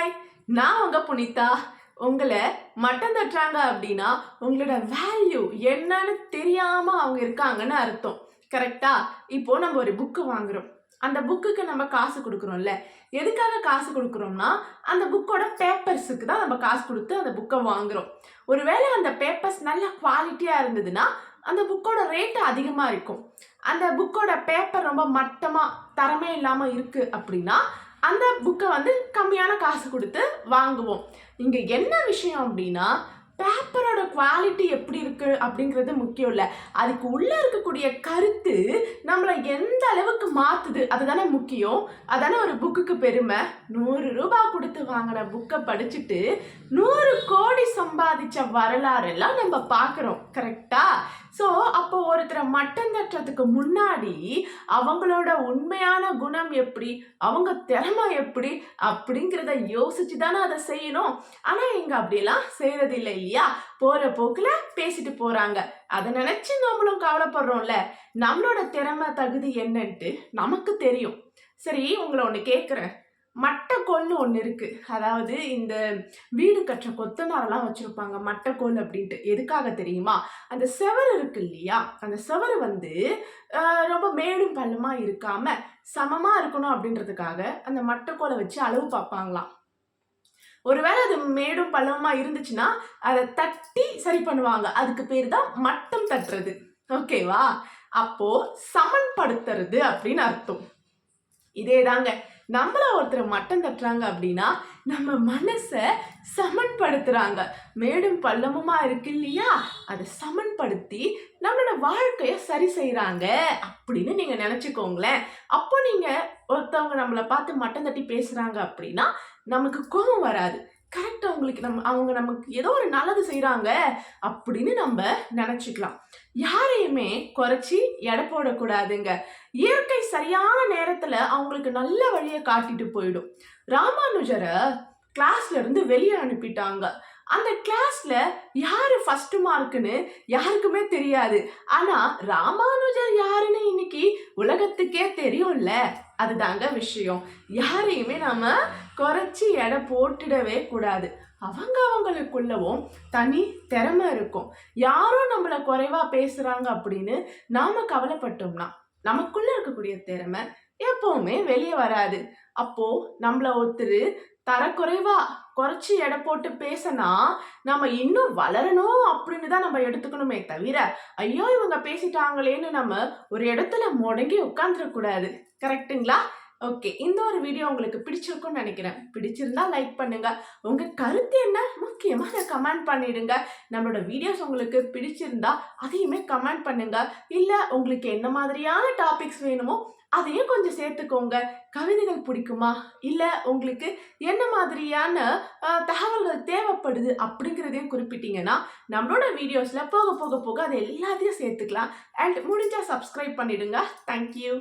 Hi நான் உங்க புனிதா. உங்களை மட்டம் தட்டுறாங்க அப்படின்னா உங்களோட வேல்யூ என்னன்னு தெரியாம அவங்க இருக்காங்கன்னு அர்த்தம். கரெக்டா இப்போ நம்ம ஒரு புக்கு வாங்குறோம். அந்த புக்குக்கு நம்ம காசு கொடுக்குறோம்ல. எதுக்காக காசு கொடுக்குறோம்னா அந்த புக்கோட பேப்பர்ஸுக்கு தான் நம்ம காசு கொடுத்து அந்த புக்கை வாங்குறோம். ஒருவேளை அந்த பேப்பர்ஸ் நல்ல குவாலிட்டியாக இருந்ததுன்னா அந்த புக்கோட ரேட்டு அதிகமாக இருக்கும். அந்த புக்கோட பேப்பர் ரொம்ப மட்டமாக தரமே இல்லாமல் இருக்குது அப்படின்னா அந்த புக்கை வந்து கம்மியான காசு கொடுத்து வாங்குவோம். இங்கே என்ன விஷயம் அப்படின்னா பேப்பரோட குவாலிட்டி எப்படி இருக்குது அப்படிங்கிறது முக்கியம் இல்லை. அதுக்கு உள்ளே இருக்கக்கூடிய கருத்து நம்மளை எந்த அளவுக்கு மாற்றுது அதுதானே முக்கியம். அதானே ஒரு புக்குக்கு பெருமை. நூறு ரூபாய் கொடுத்து வாங்கின புக்கை படிச்சுட்டு நூறு கோடி சம்பாதிச்ச வரலாறெல்லாம் நம்ம பார்க்குறோம். கரெக்டாக ஒருத்தரை மட்டம் தட்டுறதுக்கு முன்னாடி அவங்களோட உண்மையான குணம் எப்படி அவங்க திறமை எப்படி அப்படிங்கிறத யோசிச்சு தானே அதை செய்யணும். ஆனால் இங்கே அப்படியெல்லாம் செய்யறது இல்லை இல்லையா? போகிற போக்கில் பேசிட்டு போகிறாங்க அதை நினச்சி நம்மளும் கவலைப்படுறோம்ல. நம்மளோட திறமை தகுதி என்னன்ட்டு நமக்கு தெரியும். சரி உங்களை ஒன்று கேட்குறேன் மட்டைக்கோல்னு ஒன்று இருக்குது அதாவது இந்த வீடு கட்டுற கொத்தனாரெல்லாம் வச்சுருப்பாங்க மட்டைக்கோல் அப்படின்ட்டு. எதுக்காக தெரியுமா? அந்த செவரு இருக்கு இல்லையா? அந்த செவரு வந்து ரொம்ப மேடும் பள்ளமாக இருக்காமல் சமமாக இருக்கணும் அப்படின்றதுக்காக அந்த மட்டைக்கோலை வச்சு அளவு பார்ப்பாங்களாம். ஒருவேளை அது மேடும் பள்ளமாக இருந்துச்சுன்னா அதை தட்டி சரி பண்ணுவாங்க. அதுக்கு பேர் தான் மட்டம் தட்டுறது. ஓகேவா? அப்போ சமன்படுத்துறது அப்படின்னு அர்த்தம். இதே தாங்க நம்மள ஒருத்தர் மட்டம் தட்டுறாங்க அப்படின்னா நம்ம மனசை சமன்படுத்துறாங்க. மேடும் பள்ளமுமா இருக்கு இல்லையா? அதை சமன்படுத்தி நம்மளோட வாழ்க்கைய சரி செய்கிறாங்க அப்படின்னு நீங்க நினைச்சுக்கோங்களேன். அப்போ நீங்க ஒருத்தவங்க நம்மளை பார்த்து மட்டம் தட்டி பேசுறாங்க அப்படின்னா நமக்கு கோபம் வராது. கரெக்ட் அவங்களுக்கு நம்ம அவங்க நமக்கு ஏதோ ஒரு நல்லது செய்கிறாங்க அப்படின்னு நம்ம நினச்சிக்கலாம். யாரையுமே குறைச்சி எடை போடக்கூடாதுங்க. இயற்கை சரியான நேரத்துல அவங்களுக்கு நல்ல வழியை காட்டிட்டு போயிடும். ராமானுஜரை கிளாஸ்ல இருந்து வெளியே அனுப்பிட்டாங்க. அந்த கிளாஸ்ல யாரு ஃபர்ஸ்ட் மார்க்குன்னு யாருக்குமே தெரியாது. ஆனா ராமானுஜர் யாருன்னு இன்னைக்கு உலகத்துக்கே தெரியும்ல? அதுதாங்க விஷயம். யாரையுமே நாம குறைச்சி எடை போட்டுடவே கூடாது. அவங்க அவங்களுக்குள்ளவும் தனி திறமை இருக்கும். யாரோ நம்மளை குறைவா பேசுறாங்க அப்படின்னு நாம கவலைப்பட்டோம்னா நமக்குள்ள இருக்கக்கூடிய திறமை எப்பவுமே வெளியே வராது. அப்போ நம்மள ஒருத்தர் தரக்குறைவா குறைச்சி எடை போட்டு பேசினா நம்ம இன்னும் வளரணும் அப்படின்னு தான் நம்ம எடுத்துக்கணுமே தவிர ஐயோ இவங்க பேசிட்டாங்களேன்னு நம்ம ஒரு இடத்துல முடங்கி உட்காந்துடக்கூடாது கரெக்ட்டுங்களா? ஓகே இந்த ஒரு வீடியோ உங்களுக்கு பிடிச்சிருக்கும்னு நினைக்கிறேன். பிடிச்சிருந்தா லைக் பண்ணுங்க. உங்க கருத்து என்ன? முக்கியமாக கமெண்ட் பண்ணிடுங்க. நம்மளோட வீடியோஸ் உங்களுக்கு பிடிச்சிருந்தா அதையுமே கமெண்ட் பண்ணுங்க. இல்லை உங்களுக்கு என்ன மாதிரியான டாபிக்ஸ் வேணுமோ அதையும் கொஞ்சம் சேர்த்துக்கோங்க. கவிதைகள் பிடிக்குமா? இல்லை உங்களுக்கு என்ன மாதிரியான தகவல்கள் தேவைப்படுது அப்படிங்கிறதையும் குறிப்பிட்டீங்கன்னா நம்மளோட வீடியோஸில் போக போக போக அதை எல்லாத்தையும் சேர்த்துக்கலாம். அண்ட் முடிஞ்சால் சப்ஸ்கிரைப் பண்ணிடுங்க. தேங்க்யூ